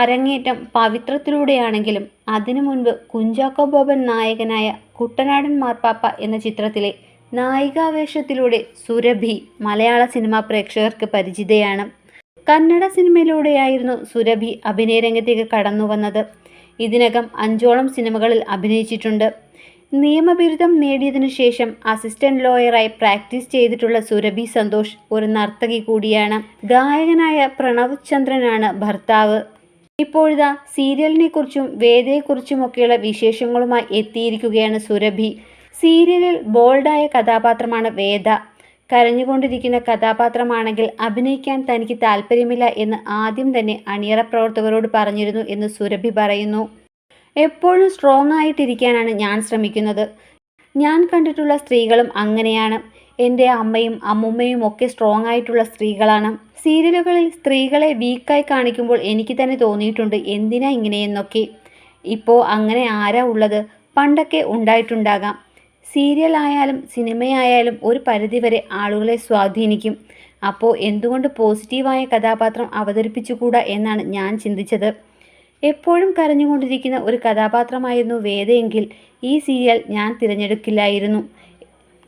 അരങ്ങേറ്റം പവിത്രത്തിലൂടെയാണെങ്കിലും അതിനു മുൻപ് കുഞ്ചാക്കോ ബോബൻ നായകനായ കുട്ടനാടൻ മാർപ്പാപ്പ എന്ന ചിത്രത്തിലെ നായികാവേഷത്തിലൂടെ സുരഭി മലയാള സിനിമാ പ്രേക്ഷകർക്ക് പരിചിതയാണ്. കന്നഡ സിനിമയിലൂടെയായിരുന്നു സുരഭി അഭിനയരംഗത്തേക്ക് കടന്നു വന്നത്. ഇതിനകം അഞ്ചോളം സിനിമകളിൽ അഭിനയിച്ചിട്ടുണ്ട്. നിയമബിരുദം നേടിയതിനു ശേഷം അസിസ്റ്റന്റ് ലോയറായി പ്രാക്ടീസ് ചെയ്തിട്ടുള്ള സുരഭി സന്തോഷ് ഒരു നർത്തകി കൂടിയാണ്. ഗായകനായ പ്രണവ് ചന്ദ്രനാണ് ഭർത്താവ്. ഇപ്പോഴിതാ സീരിയലിനെ കുറിച്ചും വേദയെക്കുറിച്ചുമൊക്കെയുള്ള വിശേഷങ്ങളുമായി എത്തിയിരിക്കുകയാണ് സുരഭി. സീരിയലിൽ ബോൾഡായ കഥാപാത്രമാണ് വേദ. കരഞ്ഞുകൊണ്ടിരിക്കുന്ന കഥാപാത്രമാണെങ്കിൽ അഭിനയിക്കാൻ തനിക്ക് താല്പര്യമില്ല എന്ന് ആദ്യം തന്നെ അണിയറ പ്രവർത്തകരോട് പറഞ്ഞിരുന്നു എന്ന് സുരഭി പറയുന്നു. എപ്പോഴും സ്ട്രോങ് ആയിട്ടിരിക്കാനാണ് ഞാൻ ശ്രമിക്കുന്നത്. ഞാൻ കണ്ടിട്ടുള്ള സ്ത്രീകളും അങ്ങനെയാണ്. എന്റെ അമ്മയും അമ്മുമ്മയും ഒക്കെ സ്ട്രോങ് ആയിട്ടുള്ള സ്ത്രീകളാണ്. സീരിയലുകളിൽ സ്ത്രീകളെ വീക്കായി കാണിക്കുമ്പോൾ എനിക്ക് തന്നെ തോന്നിയിട്ടുണ്ട് എന്തിനാ ഇങ്ങനെയെന്നൊക്കെ. ഇപ്പോൾ അങ്ങനെ ആരാ ഉള്ളത്? പണ്ടൊക്കെ ഉണ്ടായിട്ടുണ്ടാകാം. സീരിയലായാലും സിനിമയായാലും ഒരു പരിധിവരെ ആളുകളെ സ്വാധീനിക്കും. അപ്പോൾ എന്തുകൊണ്ട് പോസിറ്റീവായ കഥാപാത്രം അവതരിപ്പിച്ചുകൂടാ എന്നാണ് ഞാൻ ചിന്തിച്ചത്. എപ്പോഴും കരഞ്ഞുകൊണ്ടിരിക്കുന്ന ഒരു കഥാപാത്രമായിരുന്നു വേദയെങ്കിൽ ഈ സീരിയൽ ഞാൻ തിരഞ്ഞെടുക്കില്ലായിരുന്നു.